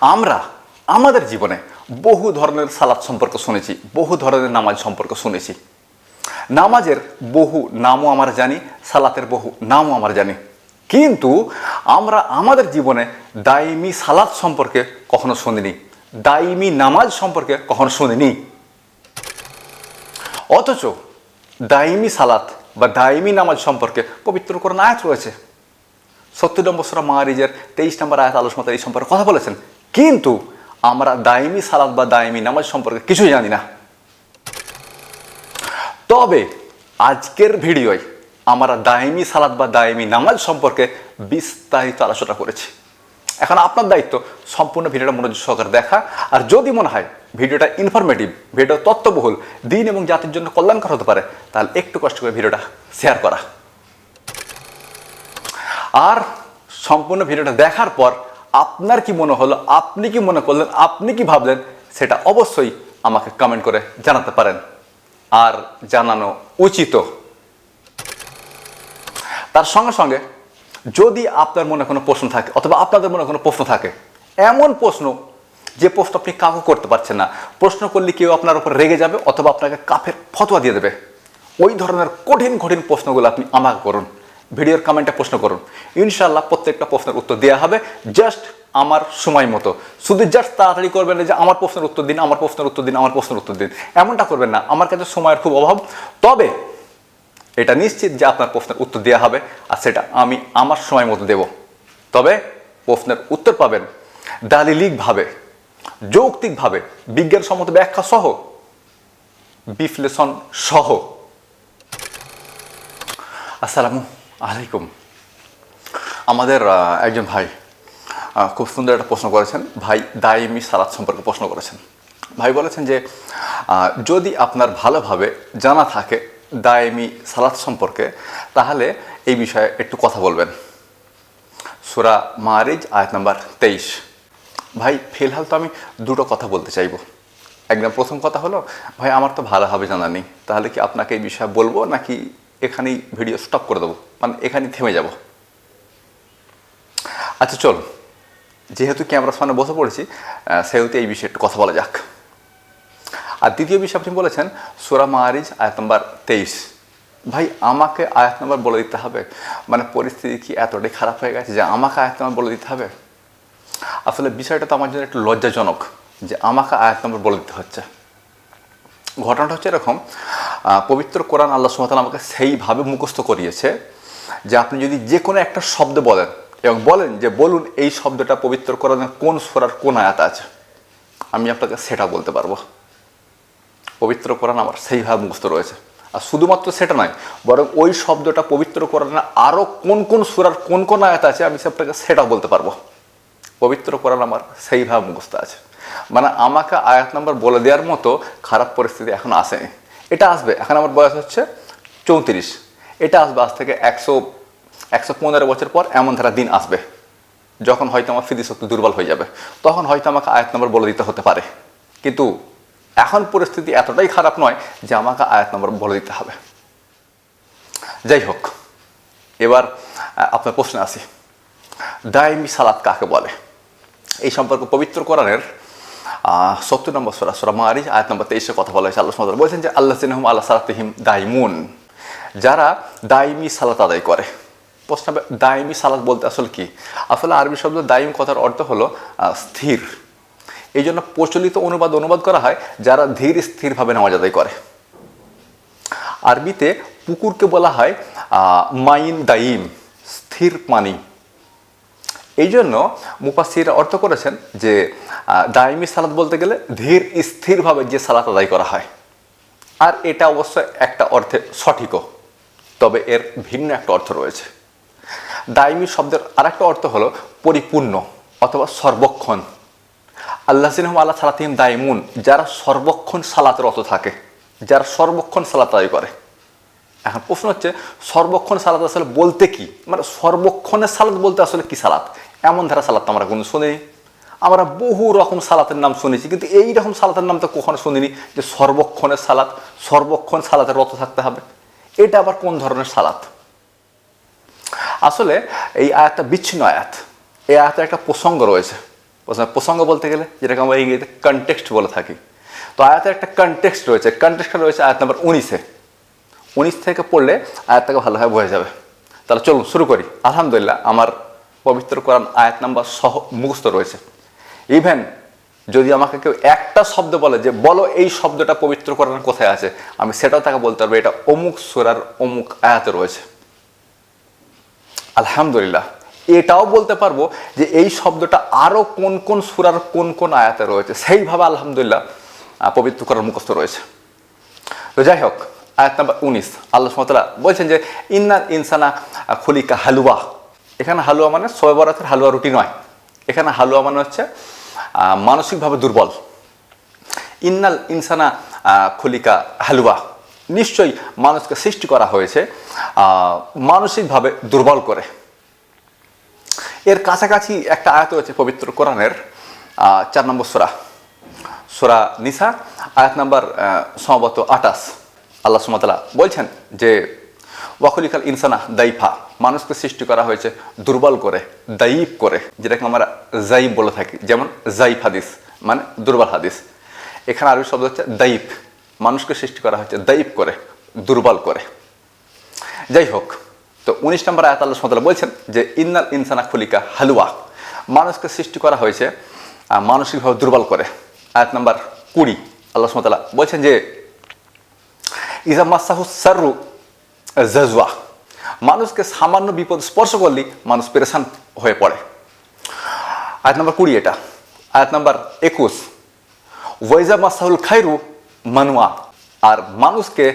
আমরা, আমাদের জীবনে বহু ধরনের সালাদ সম্পর্কে শুনেছি, বহু ধরনের নামাজ সম্পর্কে শুনেছি। নামাজের বহু নামও আমরা জানি, সালাতের বহু নামও আমরা জানি। কিন্তু আমরা আমাদের জীবনে দাইমি সালাত সম্পর্কে কখনো শুনিনি, দাইমি নামাজ সম্পর্কে কখনো শুনিনি। অথচ দায়মি সালাত বা দাইমি নামাজ সম্পর্কে পবিত্র কোরআন আয়াত রয়েছে। সত্তর নম্বর সুরা মাহারিজের তেইশ নম্বর আয়াত আলোচনা এই সম্পর্কে কথা বলেছেন। কিন্তু আমরা দাইমি সালাদ বা দাইমি নামাজ সম্পর্কে কিছুই জানি না। তবে আজকের ভিডিওয় আমরা দাইমি সালাদ বা দাইমি নামাজ সম্পর্কে বিস্তারিত আলোচনা করেছি। এখন আপনার দায়িত্ব সম্পূর্ণ ভিডিওটা মনোযোগ সহকারে দেখা। আর যদি মনে হয় ভিডিওটা ইনফরমেটিভ ভিডিও তত্ত্ববহুল দিন এবং জাতির জন্য কল্যাণকর হতে পারে, তাহলে একটু কষ্ট করে ভিডিওটা শেয়ার করা। আর সম্পূর্ণ ভিডিওটা দেখার পর আপনার কি মনে হলো, আপনি কি মনে করলেন, আপনি কি ভাবলেন, সেটা অবশ্যই আমাকে কমেন্ট করে জানাতে পারেন। আর জানানো উচিত। তার সঙ্গে সঙ্গে যদি আপনার মনে কোনো প্রশ্ন থাকে, অথবা আপনাদের মনে কোনো প্রশ্ন থাকে, এমন প্রশ্ন যে প্রশ্ন আপনি কাউকে করতে পারছেন না, প্রশ্ন করলে কেউ আপনার উপর রেগে যাবে, অথবা আপনাকে কাফের ফতোয়া দিয়ে দেবে। ওই ধরনের কঠিন কঠিন প্রশ্নগুলো আপনি আমাকে করুন। ভিডিওর কমেন্টে প্রশ্ন করুন। ইনশাল্লাহ প্রত্যেকটা প্রশ্নের উত্তর দেওয়া হবে জাস্ট আমার সময় মতো। শুধু জাস্ট তাড়াতাড়ি করবেন না যে আমার প্রশ্নের উত্তর দিন, আমার প্রশ্নের উত্তর দিন, আমার প্রশ্নের উত্তর দিন। এমনটা করবেন না। আমার কাছে সময়ের খুব অভাব। তবে এটা নিশ্চিত যে আপনার প্রশ্নের উত্তর দেওয়া হবে আর সেটা আমি আমার সময় মতো দেব। তবে প্রশ্নের উত্তর পাবেন দালিলিকভাবে, যৌক্তিকভাবে, বিজ্ঞানসম্মত ব্যাখ্যা সহ, বিশ্লেষণ সহ। আসসালামু আলাইকুম। আমাদের একজন ভাই খুব সুন্দর একটা প্রশ্ন করেছেন। ভাই দাইমি সালাত সম্পর্কে প্রশ্ন করেছেন। ভাই বলেছেন যে যদি আপনার ভালোভাবে জানা থাকে দাইমি সালাত সম্পর্কে, তাহলে এই বিষয়ে একটু কথা বলবেন। সুরা মারিজ, আয়াত নাম্বার তেইশ। ভাই, ফিলহাল তো আমি দুটো কথা বলতে চাইব। একদম প্রথম কথা হলো, ভাই, আমার তো ভালোভাবে জানা নেই। তাহলে কি আপনাকে এই বিষয়ে বলব, নাকি এখানেই ভিডিও স্টপ করে দেবো? মানে এখানেই থেমে যাব। আচ্ছা চল। যেহেতু ক্যামেরার সামনে বসে পড়েছি সেহেতু এই বিষয়ে একটু কথা বলা যাক। আর দ্বিতীয় বিষয় আপনি বলেছেন, সুরা মারিজ আয়াত নম্বর তেইশ। ভাই, আমাকে আয়াত নম্বর বলে দিতে হবে? মানে পরিস্থিতি কি এতটাই খারাপ হয়ে গেছে যে আমাকে আয়াত নম্বর বলে দিতে হবে? আসলে বিষয়টা তো আমার জন্য একটু লজ্জাজনক যে আমাকে আয়াত নম্বর বলে দিতে হচ্ছে। ঘটনাটা হচ্ছে এরকম পবিত্র কোরআন আল্লাহ সুমতাল আমাকে সেইভাবে মুখস্থ করিয়েছে যে আপনি যদি যে কোনো একটা শব্দ বলেন এবং বলেন যে, বলুন এই শব্দটা পবিত্র কোরআনের কোন সোরার কোন আয়াত আছে? আমি আপনাকে সেটা বলতে পারব। পবিত্র কোরআন আমার সেইভাবে মুখস্থ রয়েছে। আর শুধুমাত্র সেটা নয়, বরং ওই শব্দটা পবিত্র কোরআনে আরও কোন কোন সুরার কোন কোন আয়াত আছে, আমি আপনাকে সেটা বলতে পারব। পবিত্র কোরআন আমার সেইভাবে মুখস্থ আছে। মানে আমাকে আয়াত নাম্বার বলে দেওয়ার মতো খারাপ পরিস্থিতি এখন আসেনি। এটা আসবে। এখন আমার বয়স হচ্ছে চৌত্রিশ। এটা আসবে আজ থেকে একশো একশো পনেরো বছর পর এমন ধারা দিন আসবে, যখন হয়তো আমার স্মৃতিশক্তি দুর্বল হয়ে যাবে। তখন হয়তো আমাকে আয়াত নম্বর বলে দিতে হতে পারে। কিন্তু এখন পরিস্থিতি এতটাই খারাপ নয় যে আমাকে আয়াত নম্বর বলে দিতে হবে। যাই হোক, এবার আপনার প্রশ্নে আসি। দায়মি সালাত কাকে বলে? এই সম্পর্কে পবিত্র কোরআনের সত্তর নম্বর সোরা সোরা মারিজ, আয়াত নম্বর তেইশে কথা বলা হয়েছে। আল্লাহ বলছেন যে, আল্লাহ সিনহম আল্লাহ সালাতহিম দাইমুন যারা দাইমি সালাত আদায় করে। প্রশ্ন দাইমি সালাত বলতে আসলে কি? আসলে আরবি শব্দ দাইম কথার অর্থ হলো স্থির। এই জন্য প্রচলিত অনুবাদ অনুবাদ করা হয়, যারা ধীর স্থিরভাবে নামাজ আদায় করে। আরবিতে পুকুরকে বলা হয় মাইন দাইম, স্থির পানি। এই জন্য মুপাসির অর্থ করেছেন যে দাইমি সালাত বলতে গেলে ধীর স্থিরভাবে যে সালাত আদায় করা হয়। আর এটা অবশ্য একটা অর্থে সঠিকও। তবে এর ভিন্ন একটা অর্থ রয়েছে। দাইমি শব্দের আরেকটা অর্থ হলো পরিপূর্ণ অথবা সর্বক্ষণ। আল্লাহ সিনহম আল্লাহ সালাতিম দায়মুন, যারা সর্বক্ষণ সালাতের অর্থ থাকে, যারা সর্বক্ষণ সালাত আদায় করে। এখন প্রশ্ন হচ্ছে, সর্বক্ষণ সালাত আসলে বলতে কি? মানে সর্বক্ষণের সালাত বলতে আসলে কি সালাত? এমন ধারা সালাত আমরা কোনো শুনিনি। আমরা বহু রকম সালাতের নাম শুনেছি, কিন্তু এই রকম সালাতের নাম তো কখনো শুনিনি যে সর্বক্ষণের সালাত, সর্বক্ষণ সালাতের রত থাকতে হবে। এটা আবার কোন ধরনের সালাত? আসলে এই আয়াতটা বিচ্ছিন্ন আয়াত। এই আয়াতের একটা প্রসঙ্গ রয়েছে। প্রসঙ্গ বলতে গেলে, যেটাকে আমরা ইংরেজিতে কনটেক্সট বলে থাকি। তো আয়াতের একটা কনটেক্সট রয়েছে। কনটেক্সটটা রয়েছে আয়াত নাম্বার উনিশে। উনিশ থেকে পড়লে আয়াতটাকে ভালোভাবে বোঝা যাবে। তাহলে চলুন, শুরু করি। আলহামদুলিল্লাহ, আমার পবিত্র কোরআন আয়াত নাম্বার সহ মুখস্থ রয়েছে। ইভেন যদি আমাকে কেউ একটা শব্দ বলে যে, বলো এই শব্দটা পবিত্র কোরআন কোথায় আছে? আমি সেটাও তাকে বলতে পারব, এটা অমুক সুরার অমুক আয়াতে রয়েছে। আলহামদুলিল্লাহ। এটাও বলতে পারব যে, এই শব্দটা আরও কোন কোন সুরার কোন কোন আয়াতে রয়েছে? সেইভাবে আলহামদুলিল্লাহ পবিত্র করার মুখস্থ রয়েছে। তো যাই হোক, আয়াত নাম্বার উনিশ। আল্লাহ সুমতলা বলছেন যে ইন্নার ইনসানা খুলিকা হালুয়া। এখানে হালুয়া মানে শোয়ে বরাতের হালুয়া রুটি নয়। এখানে হালুয়া মানে হচ্ছে মানসিকভাবে দুর্বল। ইন্নাল ইনসানা খুলিকা হালুয়া। নিশ্চয়ই মানুষকে সৃষ্টি করা হয়েছে মানসিকভাবে দুর্বল করে। এর কাছাকাছি একটা আয়াত রয়েছে পবিত্র কোরআনের চার নম্বর সোরা। সোরা নিসা, আয়াত নাম্বার সম্ভবত আটাশ আল্লাহ সুমতলা বলছেন যে ওয়াকুলিকাল ইনসানা দাইফা মানুষকে সৃষ্টি করা হয়েছে দুর্বল করে দাইফ করে, যেটাকে আমরা জাইব বলে থাকি। যেমন জাইফ হাদিস মানে দুর্বল হাদিস। এখানে আরবি শব্দ হচ্ছে দাইফ মানুষকে সৃষ্টি করা হয়েছে দাইফ করে, দুর্বল করে। যাই হোক, তো উনিশ নম্বর আয়াত আল্লাহ সুমতলা বলছেন যে, ইন্নাল ইনসানা খুলিকা হালুয়া। মানুষকে সৃষ্টি করা হয়েছে মানসিকভাবে দুর্বল করে। আয়াত নাম্বার কুড়ি, আল্লাহ সুমতলা বলছেন যে, ইজা মাসাহু সারু জাজওয়া মানুষকে সামান্য বিপদ স্পর্শ করলেই মানুষ পেরেশান হয়ে পড়ে। আয়াত নম্বর কুড়ি এটা। আয়াত নম্বর একুশ। ওয়াইজা মাসাহুল খাইরু মানুয়া। আর মানুষকে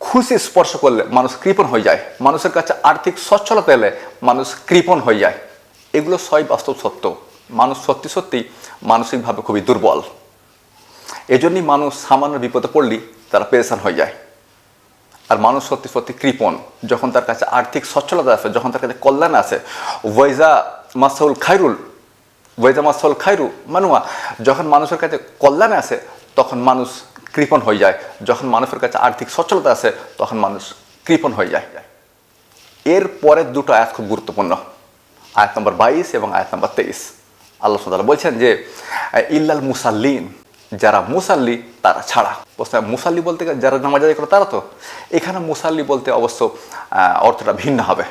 খুশি স্পর্শ করলে মানুষ কৃপণ হয়ে যায়। মানুষের কাছে আর্থিক সচ্ছলতা এলে মানুষ কৃপণ হয়ে যায়। এগুলো সবই বাস্তব সত্য। মানুষ সত্যি সত্যি মানসিকভাবে খুবই দুর্বল। এজন্যই মানুষ সামান্য বিপদে পড়লেই তারা পেরেশান হয়ে যায়। আর মানুষ সত্যি সত্যি কৃপণ। যখন তার কাছে আর্থিক সচ্ছলতা আছে, যখন তার কাছে কল্যাণ আছে, ওয়াইজা মাসাউল খাইরুল ওয়াইজা মাসাউল খাইরু মানুয়া, যখন মানুষের কাছে কল্যাণ আসে তখন মানুষ কৃপণ হয়ে যায়। যখন মানুষের কাছে আর্থিক সচ্ছলতা আছে, তখন মানুষ কৃপণ হয়ে যায়। এর পরের দুটো আয়াত খুব গুরুত্বপূর্ণ। আয়াত নম্বর বাইশ এবং আয়াত নম্বর তেইশ। আল্লাহ সাল্লাহ বলছেন যে, ইল্লাল মুসাল্লিন যারা মুসাল্লি, তারা ছাড়া। প্রশ্ন মুসাল্লি বলতে যারা নামাজ আদায় করে, তারা তো? এখানে মুসাল্লি বলতে অবশ্য অর্থটা ভিন্ন হবে।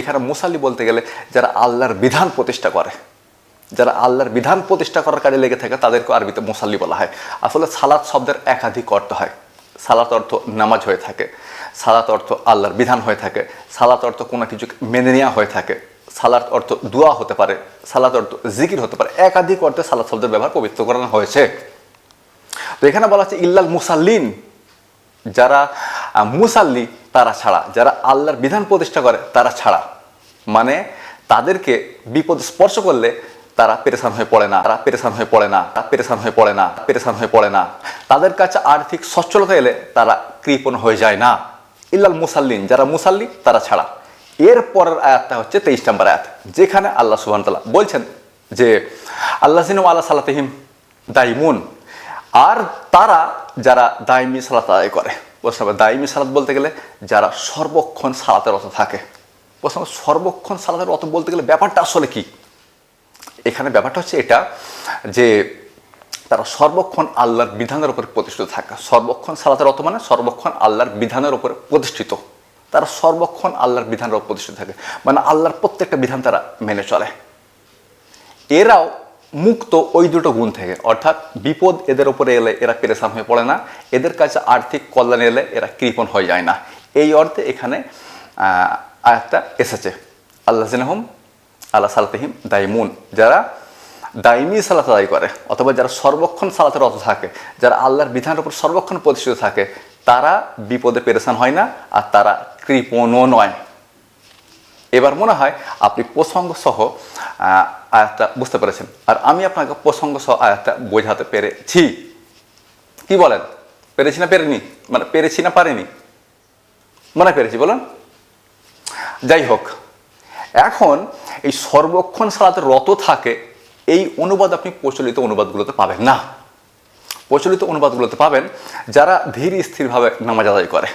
এখানে মুসাল্লি বলতে গেলে যারা আল্লাহর বিধান প্রতিষ্ঠা করে, যারা আল্লাহর বিধান প্রতিষ্ঠা করার কাজে লেগে থাকে, তাদেরকে আরবিতে মুসাল্লি বলা হয়। আসলে সালাত শব্দের একাধিক অর্থ হয়। সালাত অর্থ নামাজ হয়ে থাকে, সালাত অর্থ আল্লাহর বিধান হয়ে থাকে, সালাত অর্থ কোনো কিছু মেনে নেওয়া হয়ে থাকে। সালাত অর্থ দোয়া হতে পারে, সালাত অর্থ জিকির হতে পারে, একাধিক অর্থে সালাত শব্দের ব্যবহার পবিত্র করানো হয়েছে। তো এখানে বলা হচ্ছে ইল্লাল মুসাল্লিন, যারা মুসাল্লি তারা ছাড়া, যারা আল্লাহর বিধান প্রতিষ্ঠা করে তারা ছাড়া। মানে তাদেরকে বিপদ স্পর্শ করলে তারা পেরেশান হয়ে পড়ে না, তারা পেরেশান হয়ে পড়ে না, তারা পেরেশান হয়ে পড়ে না পেরেশান হয়ে পড়ে না। তাদের কাছে আর্থিক সচ্ছলতা এলে তারা কৃপণ হয়ে যায় না। ইল্লাল মুসাল্লিন, যারা মুসাল্লি তারা ছাড়া। এর পরের আয়াতটা হচ্ছে তেইশ নম্বর আয়াত, যেখানে আল্লাহ সুবাহ বলছেন যে আল্লাহ সিনু আল্লাহ সাল্লাহিম দাইমুন আর তারা যারা দায়মি সালাত আদায় করে। প্রশ্ন দায়মি সালাত বলতে গেলে যারা সর্বক্ষণ সালাতের রত থাকে। প্রশ্ন সর্বক্ষণ সালাতের রত বলতে গেলে ব্যাপারটা আসলে কি? এখানে ব্যাপারটা হচ্ছে এটা যে, তারা সর্বক্ষণ আল্লাহর বিধানের উপরে প্রতিষ্ঠিত থাকে। সর্বক্ষণ সালাতের রত মানে সর্বক্ষণ আল্লাহর বিধানের উপরে প্রতিষ্ঠিত। তারা সর্বক্ষণ আল্লাহর বিধানের প্রতিষ্ঠিত থাকে। মানে আল্লাহর প্রত্যেকটা বিধান তারা মেনে চলে। এরাও মুক্ত ওই দুটো গুণ থেকে। অর্থাৎ বিপদ এদের উপরে এলে এরা পেরেশান হয়ে পড়ে না। এদের কাছে আর্থিক কল্যাণ এলে এরা কৃপণ হয়ে যায় না। এই অর্থে এখানে আয়াতটা এসেছে। আল্লাহ জিনাহম আল্লাহ সালাতহিম দাইমুন। যারা দাইমি সালাত আদায় করে, অথবা যারা সর্বক্ষণ সালাতের রত থাকে, যারা আল্লাহর বিধানের উপর সর্বক্ষণ প্রতিষ্ঠিত থাকে, তারা বিপদে পেরেশান হয় না, আর তারা কৃপণও নয় এবার মনে হয় আপনি প্রসঙ্গ সহ আয়াতটা বুঝতে পেরেছেন। আর আমি আপনাকে প্রসঙ্গ সহ আয়াতটা বোঝাতে পেরেছি। কি বলেন? পেরেছি না পেরেনি? মানে পেরেছি না পারেনি? মনে পেরেছি, বলুন। যাই হোক, এখন এই সর্বক্ষণ সালাতে রত থাকে, এই অনুবাদ আপনি প্রচলিত অনুবাদগুলোতে পাবেন না। প্রচলিত অনুবাদগুলোতে পাবেন যারা ধীর স্থিরভাবে নামাজ আদায় করে।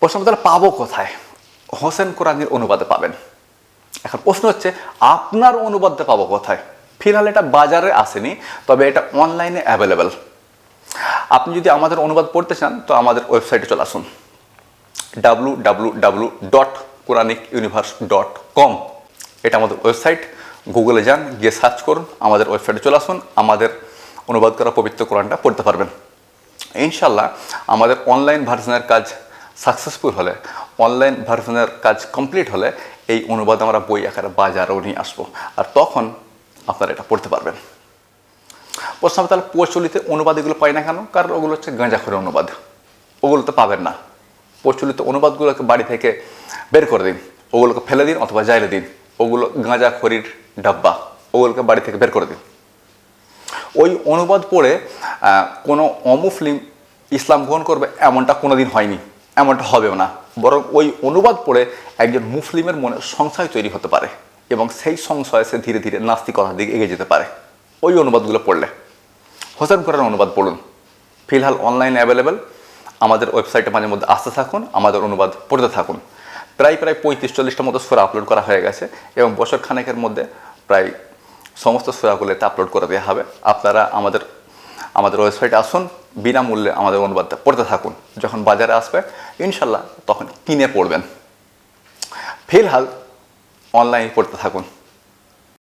প্রশ্ন তাহলে পাবো কোথায়? হোসেন কোরআনের অনুবাদে পাবেন। এখন প্রশ্ন হচ্ছে, আপনার অনুবাদটা পাবো কোথায়? ফিলহাল এটা বাজারে আসেনি, তবে এটা অনলাইনে অ্যাভেলেবেল আপনি যদি আমাদের অনুবাদ পড়তে চান, তো আমাদের ওয়েবসাইটে চলে আসুন। W W W dot Quranic universe dot com এটা আমাদের ওয়েবসাইট। গুগলে যান, গিয়ে সার্চ করুন, আমাদের ওয়েবসাইটে চলে আসুন, আমাদের অনুবাদ করা পবিত্র কোরআনটা পড়তে পারবেন। ইনশাল্লাহ আমাদের অনলাইন ভার্সনের কাজ সাকসেসফুল হলে অনলাইন ভার্সনের কাজ কমপ্লিট হলে এই অনুবাদ আমরা বই আকারে বাজারেও নিয়ে আসব। আর তখন আপনারা এটা পড়তে পারবেন। প্রশ্ন হবে, তাহলে প্রচলিত অনুবাদ এগুলো পাই না কেন? কারণ ওগুলো হচ্ছে গাঁজাখড়ের অনুবাদ। ওগুলো তো পাবেন না। প্রচলিত অনুবাদগুলোকে বাড়ি থেকে বের করে দিন। ওগুলোকে ফেলে দিন অথবা জাইলে দিন। ওগুলো গাঁজাখড়ির ডাব্বা। ওগুলোকে বাড়ি থেকে বের করে দিন। ওই অনুবাদ পড়ে কোনো অমুসলিম ইসলাম গ্রহণ করবে এমনটা কোনো দিন হয়নি। এমনটা হবেও না। বরং ওই অনুবাদ পড়ে একজন মুসলিমের মনে সংশয় তৈরি হতে পারে এবং সেই সংশয়ে সে ধীরে ধীরে নাস্তিকতার দিকে এগিয়ে যেতে পারে। ওই অনুবাদগুলো পড়লে। হোসেন কোরআন অনুবাদ পড়ুন। ফিলহাল অনলাইন অ্যাভেলেবেল আমাদের ওয়েবসাইটে মাঝে মধ্যে আসতে থাকুন, আমাদের অনুবাদ পড়তে থাকুন। প্রায় প্রায় পঁয়ত্রিশ চল্লিশটা মতো সোরা আপলোড করা হয়ে গেছে এবং বছর খানেকের মধ্যে প্রায় সমস্ত সুরাগুলোতে আপলোড করে দেওয়া হবে। আপনারা আমাদের আমাদের ওয়েবসাইটে আসুন, বিনামূল্যে আমাদের অনুবাদটা পড়তে থাকুন। যখন বাজারে আসবে, ইনশাল্লাহ তখন কিনে পড়বেন। ফিলহাল অনলাইনে পড়তে থাকুন।